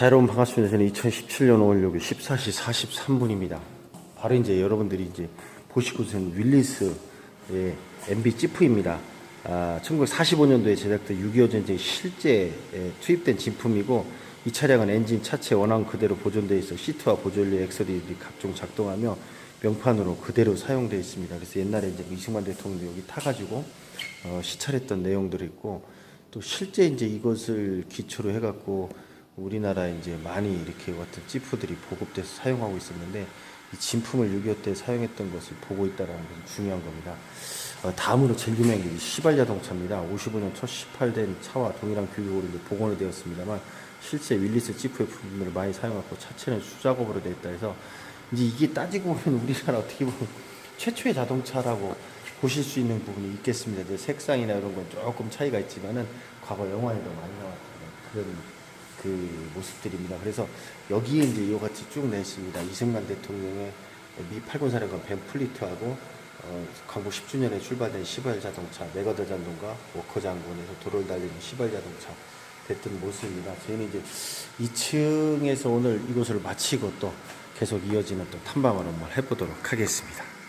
자, 여러분 반갑습니다. 저는 2017년 5월 6일 14시 43분입니다. 바로 이제 여러분들이 이제 보시고 있는 윌리스의 MB 지프입니다. 아, 1945년도에 제작된 6.25 전쟁 실제 에, 투입된 진품이고 이 차량은 엔진 차체 원앙 그대로 보존되어 있어 시트와 보조연료 엑서리들이 각종 작동하며 명판으로 그대로 사용되어 있습니다. 그래서 옛날에 이제 이승만 대통령도 여기 타가지고 어, 시찰했던 내용들이 있고 또 실제 이제 이것을 기초로 해갖고 우리나라에 이제 많이 이렇게 같은 지프들이 보급돼서 사용하고 있었는데 이 진품을 6.25 때 사용했던 것을 보고 있다는 것은 중요한 겁니다. 어, 다음으로 게 시발 자동차입니다. 55년 첫 시팔된 차와 동일한 규격으로 이제 복원이 되었습니다만 실제 윌리스 지프의 부품을 많이 사용하고 차체는 수작업으로 되어 있다 해서 이제 이게 따지고 보면 우리나라 어떻게 보면 최초의 자동차라고 보실 수 있는 부분이 있겠습니다. 이제 색상이나 이런 건 조금 차이가 있지만은 과거 영화에도 많이 나왔던 그런 그 모습들입니다. 그래서 여기에 이제 이와 같이 쭉 내있습니다. 이승만 대통령의 미 8군 사령관 벤플리트하고 어, 광복 10주년에 출발된 시발 자동차, 메가더 장군과 워커 장군에서 도로를 달리는 시발 자동차 됐던 모습입니다. 저희는 이제 2층에서 오늘 이곳을 마치고 또 계속 이어지는 또 탐방을 한번 해보도록 하겠습니다.